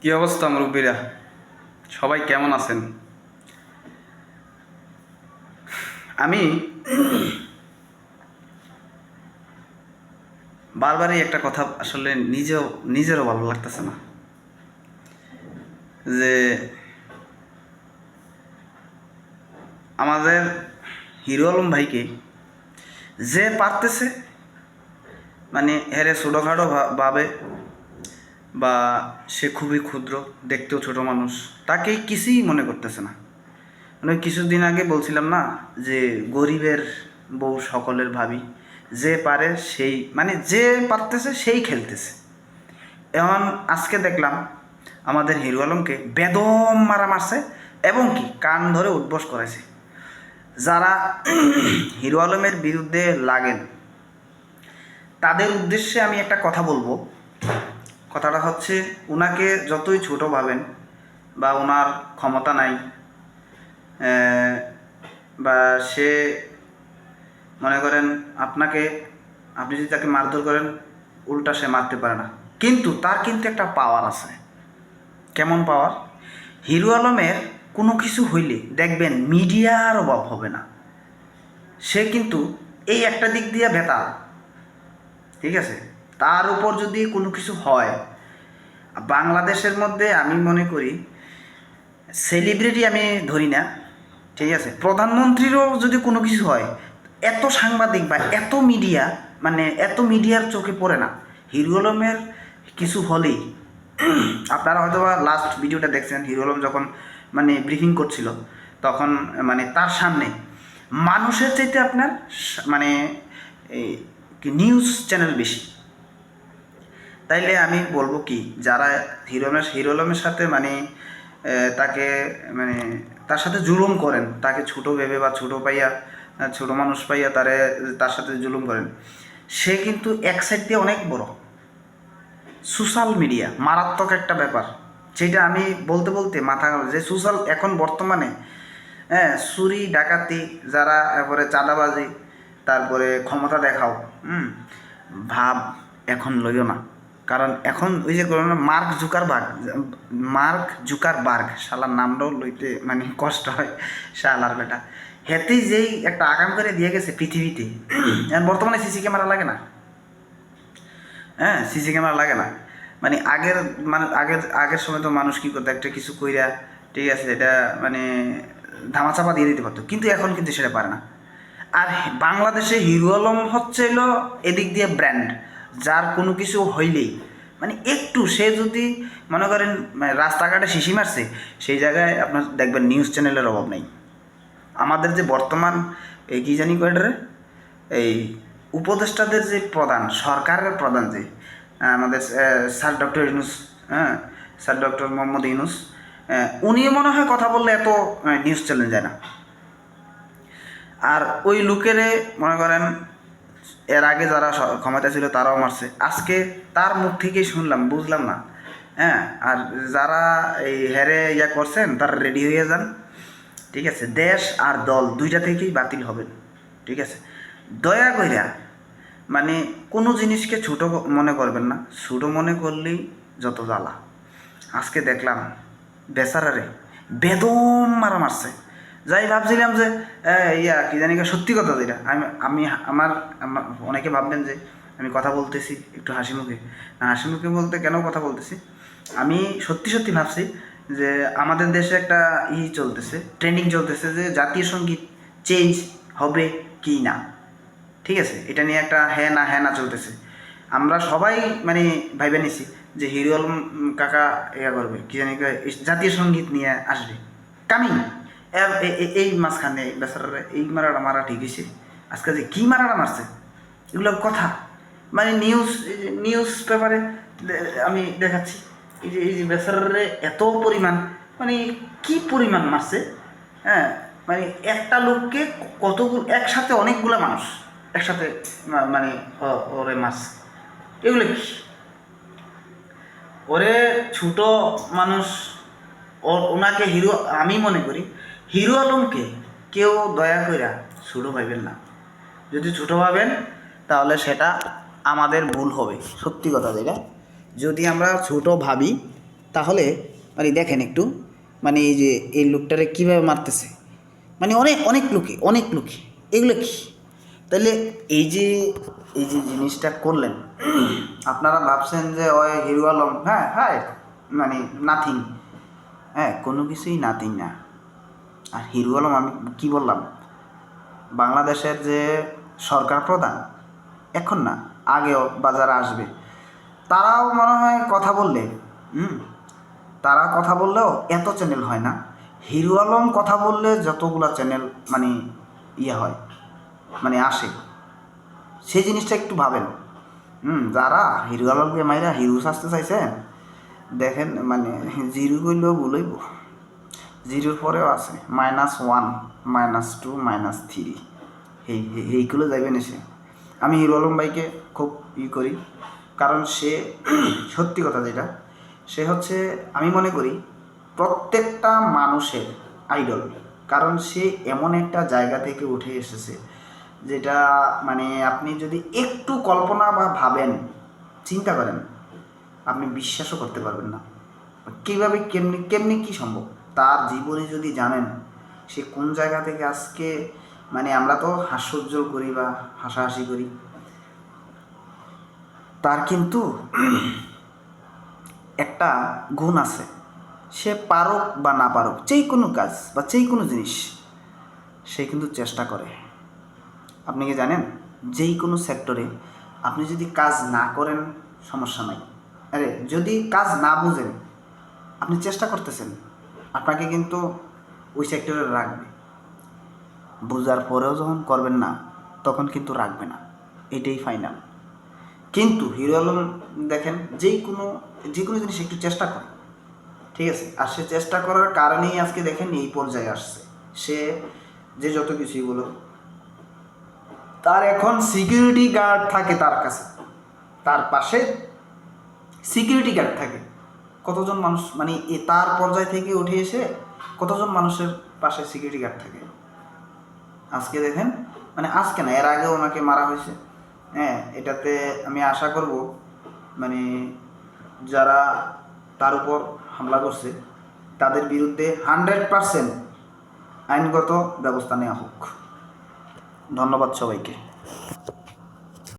কি অবস্থা মুরব্বীরা? সবাই কেমন আছেন? আমি বারবারই একটা কথা আসলে নিজেও, নিজেরও ভালো লাগতেছে না। যে আমাদের হিরো আলম ভাইকে যে পারতেছে মানে হেরে ছোটোখাটো ভাবে বা সে খুবই ক্ষুদ্র, দেখতেও ছোট মানুষ, তাকে কিছুই মনে করতেছে না। মানে কিছুদিন আগে বলছিলাম না যে গরিবের বউ সকলের ভাবি, যে পারে সেই মানে যে পারতেছে সেই খেলতেছে। এখন আজকে দেখলাম আমাদের হিরো আলমকে বেদম মারা মারছে এবং কি কান ধরে উদ্বোস করেছে যারা হিরো আলমের বিরুদ্ধে লাগেন, তাদের উদ্দেশ্যে আমি একটা কথা বলব। কথাটা হচ্ছে ওনাকে যতই ছোট ভাবেন বা ওনার ক্ষমতা নাই বা সে মনে করেন আপনাকে, আপনি যদি তাকে মারধর করেন, উল্টা সে মারতে পারে না। কিন্তু তার কিন্তু একটা পাওয়ার আছে। কেমন পাওয়ার হিরো আলমের কোনো কিছু হইলে, দেখবেন মিডিয়ার অভাব হবে না। সে কিন্তু এই একটা দিক দিয়ে বেতাল। ঠিক আছে? তার উপর যদি কোনো কিছু হয় বাংলাদেশের মধ্যে আমি মনে করি সেলিব্রিটি আমি ধরি না, ঠিক আছে? প্রধানমন্ত্রীরও যদি কোনো কিছু হয়, এত সাংবাদিক বা এত মিডিয়া মানে এত মিডিয়ার চোখে পড়ে না। হিরো কিছু হলেই, আপনারা হয়তো বা লাস্ট ভিডিওটা দেখছেন, হিরো যখন মানে ব্রিফিং করছিল, তখন মানে তার সামনে মানুষের চাইতে আপনার মানে নিউজ চ্যানেল বেশি। তাইলে আমি বলব কি, যারা হিরো আলমের হিরো আলমের সাথে মানে তাকে মানে তার সাথে জুলুম করেন, তাকে ছোট ভেবে বা ছোট পাইয়া ছোট মানুষ পাইয়া তারে, তার সাথে জুলুম করেন, সে কিন্তু এক সাইড দিয়ে অনেক বড়। সোশ্যাল মিডিয়া মারাত্মক একটা ব্যাপার, যেটা আমি বলতে বলতে মাথা যে সোশ্যাল এখন বর্তমানে হ্যাঁ চুরি, ডাকাতি, যারা এরপরে চাঁদাবাজি, তারপরে ক্ষমতা দেখাও, হুম, ভাব এখন লইও না। কারণ এখন ওই যে Mark Zuckerberg Mark Zuckerberg শালার নামটাও লইতে মানে কষ্ট হয়, শালার বেটা। হেতেই যেই একটা আগাম করে দিয়ে গেছে পৃথিবীতে এখন বর্তমানে সিসি ক্যামেরা লাগে না। হ্যাঁ সিসি ক্যামেরা লাগে না। মানে আগের মানে আগের আগের সময় তো মানুষ কী করতো, একটা কিছু কইরা, ঠিক আছে, এটা মানে ধামাচাপা দিয়ে দিতে পারতো, কিন্তু এখন কিন্তু সেটা পারে না। আর বাংলাদেশে হিরো আলম হচ্ছে হলো এদিক দিয়ে ব্র্যান্ড যার কোনো কিছু হইলেই। মানে একটু, সে যদি মনে করেন মানে রাস্তাঘাটে শিশি মারছে, সেই জায়গায় আপনার দেখবেন নিউজ চ্যানেলের অভাব নেই। আমাদের যে বর্তমান, এই কী জানি কয়টারে এই উপদেষ্টাদের যে প্রধান, সরকারের প্রধান যে আমাদের স্যার ডক্টর ইউনুস হ্যাঁ স্যার ডক্টর মোহাম্মদ ইউনুস উনি মনে হয় কথা বললে এত নিউজ চ্যানেল যায় না। আর ওই লোকেরে, মনে করেন এর আগে যারা ক্ষমতা ছিল তারাও মারছে। আজকে তার মুখ থেকেই শুনলাম, বুঝলাম না। হ্যাঁ আর যারা এই হেরে ইয়া করছেন, তারা রেডি হয়ে যান। ঠিক আছে, দেশ আর দল দুইটা থেকেই বাতিল হবেন। ঠিক আছে, দয়া কইরা মানে কোনো জিনিসকে ছোট মনে করবেন না। ছোট মনে করলেই যত জ্বালা। আজকে দেখলাম বেচারারে বেদম মারা মারছে। যাই ভাবছিলাম যে ইয়া, কি জানি সত্যি কথা যেটা। আমি আমি, আমার অনেকে ভাববেন যে, আমি কথা বলতেছি একটু হাসি মুখে। না, হাসি মুখে বলতে কেন কথা বলতেছি? আমি সত্যি সত্যি ভাবছি যে, আমাদের দেশে একটা ই চলতেছে ট্রেন্ডিং চলতেছে যে, জাতীয় সংগীত চেঞ্জ হবে কি না। ঠিক আছে? এটা নিয়ে একটা হ্যাঁ না হ্যাঁ না চলতেছে। আমরা সবাই মানে ভাইবে নিছি যে, হিরো কাকা ইয়া করবে, কি জানি জাতীয় সংগীত নিয়ে আসবে। কামিং। এই মাঝখানে বেচারা এই মারাটা মারা ঠিক হয়েছে। আজকে যে কী মারাটা মারছে? এগুলো কথা। মানে নিউজ নিউজ পেপারে আমি দেখাচ্ছি। এই যে এই যে বেচারারে এত পরিমাণ মানে কি পরিমাণ মারছে? হ্যাঁ মানে একটা লোককে কতগুলো, একসাথে অনেকগুলা মানুষ একসাথে মানে ওরে মাছ এগুলো কি? ওরে ছোট মানুষ ওনাকে হিরো আমি মনে করি হিরো আলমকে কেউ দয়া কইরা ছোট ভাবেন না। যদি ছোটো ভাবেন, তাহলে সেটা আমাদের ভুল হবে। সত্যি কথা যেটা। যদি আমরা ছোট ভাবি, তাহলে মানে দেখেন একটু মানে এই যে এই লোকটারে কীভাবে মারতেছে। মানে অনেক অনেক লোকে অনেক লোকে। এগুলো কি? তাহলে এই যে এই যে জিনিসটা করলেন, আপনারা ভাবছেন যে, ওই হিরো আলম হ্যাঁ হ্যাঁ মানে নাথিং। হ্যাঁ কোনো কিছুই নাথিং না। আর হিরু আলম, আমি কি বললাম? বাংলাদেশের যে সরকার প্রধান, এখন না, আগেও বাজারে আসবে, তারাও মনে হয় কথা বললে, হুম? তারা কথা বললেও এত চ্যানেল হয় না। হিরু আলম কথা বললে যতগুলা চ্যানেল মানে ইয়ে হয় মানে আসে, সেই জিনিসটা একটু ভাবেন। হুম, যারা হিরু আলমকে মাইরা হিরু সাজতে চাইছে দেখেন মানে জিরু করলেও বলইব জিরোর পরেও আছে। Minus one minus two minus three এই, এই- এইগুলো যাইবেন এসে আমি হিরো আলম ভাইকে খুব ই করি। কারণ সে সত্যি কথা যেটা, সে হচ্ছে, আমি মনে করি, প্রত্যেকটা মানুষের আইডল কারণ সে এমন একটা জায়গা থেকে উঠে এসেছে, যেটা মানে আপনি যদি একটু কল্পনা বা ভাবেন, চিন্তা করেন, আপনি বিশ্বাসও করতে পারবেন না। কীভাবে, কেমনি কেমনি কী সম্ভব? তার জীবনে যদি জানেন, সে কোন জায়গা থেকে আজকে মানে আমরা তো হাস্যোজ্জ্বল করি বা হাসাহাসি করি। তার কিন্তু একটা গুণ আছে। সে পারুক বা না পারুক যেই কোনো কাজ বা যেই কোনো জিনিস, সে কিন্তু চেষ্টা করে। আপনি কি জানেন? যেই কোনো সেক্টরে আপনি যদি কাজ না করেন, সমস্যা নাই। আরে, যদি কাজ না বুঝেন, আপনি চেষ্টা করতেছেন। আপনাকে কিন্তু ওই সেক্টরে রাখবে। বোঝার পরেও যখন করবেন না, তখন কিন্তু রাখবে না। এটাই ফাইনাল কিন্তু হিরো আলম দেখেন যেই কোনো যে কোনো জিনিস একটু চেষ্টা করে ঠিক আছে? আর সে চেষ্টা করার কারণেই আজকে দেখেন এই পর্যায়ে আসছে। সে যে যত কিছুই বলো তার এখন সিকিউরিটি গার্ড থাকে তার কাছে। তার পাশে সিকিউরিটি গার্ড থাকে। কতজন মানুষ মানে এ তার পর্যায় থেকে উঠে এসে কতজন মানুষের পাশে সিকিউরিটি গার্ড থাকে? আজকে দেখেন মানে আজকে না, এর আগেও ওনাকে মারা হয়েছে। হ্যাঁ এটাতে আমি আশা করব মানে যারা তার উপর হামলা করছে, তাদের বিরুদ্ধে হান্ড্রেড পারসেন্ট আইনগত ব্যবস্থা নেওয়া হোক। ধন্যবাদ সবাইকে।